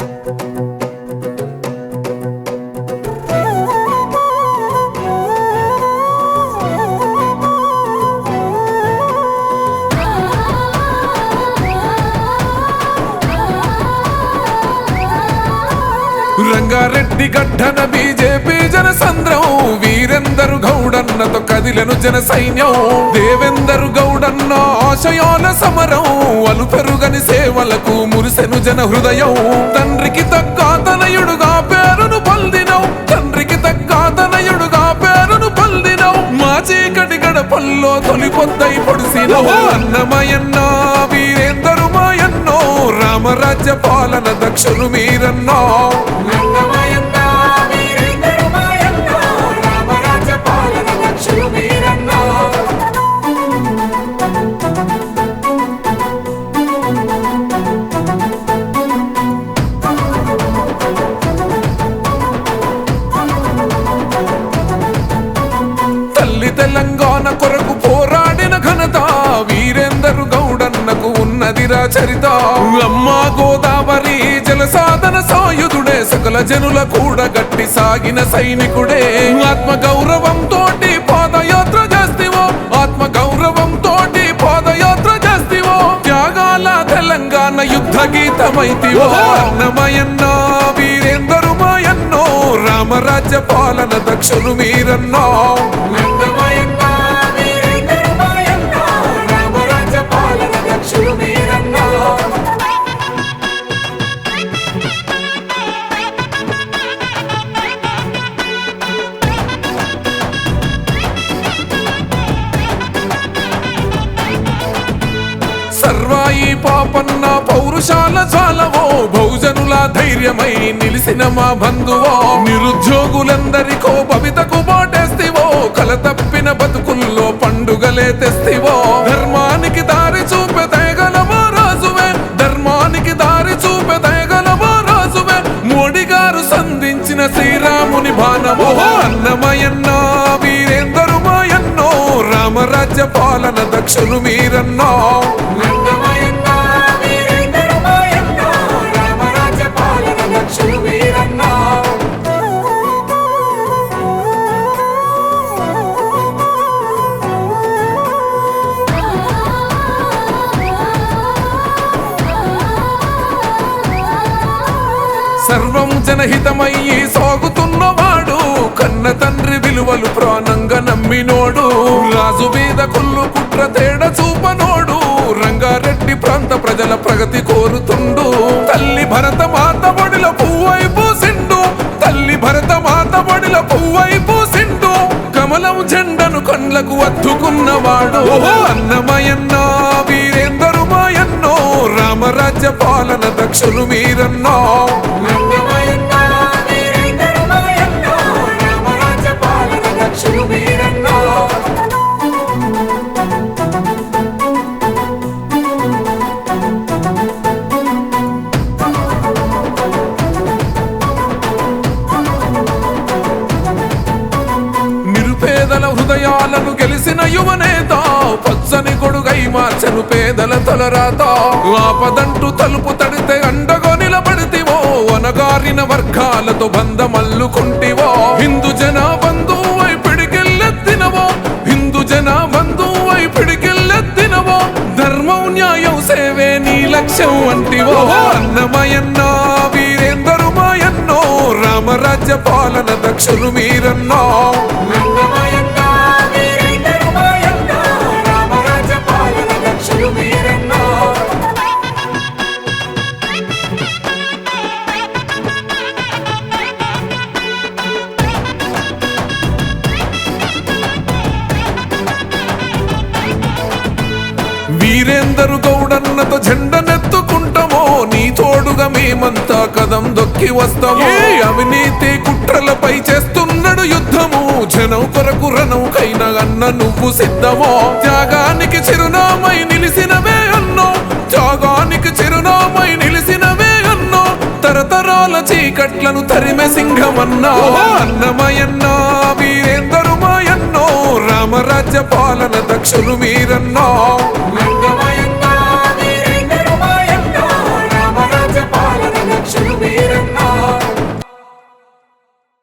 Rangareddy గడ్డన BJP జనసంద్రం వీరెందరు గౌడన్నతో కదిలను జన సైన్యం. దేవేందరు గౌడన్న ఆశయాల సమరం అలు పెరుగని సేవలకు మురిసెను జన హృదయం. తండ్రికి తగ్గ తనయుడుగా పేరును పొందినవు. తండ్రికి తగ్గ తనయుడుగా పేరును పొందినవు. మా చీకటి గడపల్లో తొలి పొద్దై పొడిసినవు. అన్నమయన్న వీరేందరు మాయన్నో రామరాజ్య పాలన దక్షులు మీరన్నో. తెలంగాణ కొరకు పోరాడిన ఘనత వీరేందరు గౌడన్నకు ఉన్నదిరా చరిత. అమ్మా గోదావరి జల సాధన సాయుధుడే సకల జనుల కూడా గట్టి సాగిన సైనికుడే. ఆత్మ గౌరవం తోటి పాదయాత్ర చేస్తేవో ఆత్మ గౌరవం తోటి పాదయాత్ర చేస్తేవో. త్యాగాల తెలంగాణ యుద్ధ గీతమైతివో. అన్నమయన్నా వీరేందరు మాయన్నో రామరాజ్య పాలన దక్షులు మీరన్నో. సర్వాయి పాపన్న పౌరుషాల చాలవో బహుజనుల ధైర్యమై నిలిసిన మా బంధువో. నిరుద్యోగులందరికో భవితకు బాటేస్తివో కల తప్పిన బతుకుల్లో పండుగలే తెస్తివో. ధర్మానికి దారి చూపె దయగలమా రాజువే? ధర్మానికి దారి చూపె దయగలమా రాజువే? మోడీ గారు సంధించిన శ్రీరాముని బాణమో. అన్నమయన్న వీరేందరు మాయన్నో. రామరాజ్య పాలన దక్షులు మీరన్నో. సర్వం జనహితమయ్యి సాగుతున్నవాడు. కన్న తండ్రి విలువలు ప్రాణంగా నమ్మినోడు. రాజు మీద కుళ్ళు కుట్ర తేడ చూపనోడు. రంగారెడ్డి ప్రాంత ప్రజల ప్రగతి కోరుతుండు. తల్లి భరత మాత బొడిల పువ్వై పూసిండు. తల్లి భరత మాత బొడిల పువ్వై పూసిండు. కమలం జెండను కండ్లకు అద్దుకున్నవాడు. అన్నమ పాలన మీరన్నో. నిరుపేదల హృదయాలను గెలిసిన యువనేత పచ్చని గొడుగై మార్చను పేదల తలరాత. ఆపదంటూ తలుపు తడితే అండగో నిలబడితివో వనగారిన వర్గాలతో బంధమల్లుకుంటివో. హిందూ జన బంధువై పిడికెళ్ళెత్తినవో హిందూ జన బంధువై పిడికెళ్ళెత్తినవో ధర్మం న్యాయం సేవే నీ లక్ష్యం అంటివో. అన్నమయన్న వీరేందరు మాయన్నో రామరాజ్య పాలన దక్షులు మీరన్నో. అన్నమయ వీరేందరు గౌడన్నతో జెండనెత్తుకుంటామో నీ తోడుగా మేమంతా కదం దొక్కి వస్తాము. అవినీతి కుట్రలపై చేస్తున్నాడు యుద్ధము. జనం కొరకు రణంకైనా అన్న నువ్వు సిద్ధమో. త్యాగానికి చిరునామై నిలిసినవే అన్నో. త్యాగానికి చిరునామై నిలిసినవే అన్నో. తరతరాల చీకట్లను తరిమె సింహమన్నా. అన్నమయన్న వీరేందరు మాయన్నో రామరాజ్య పాలన దక్షులు మీరన్నో రంగమయన్న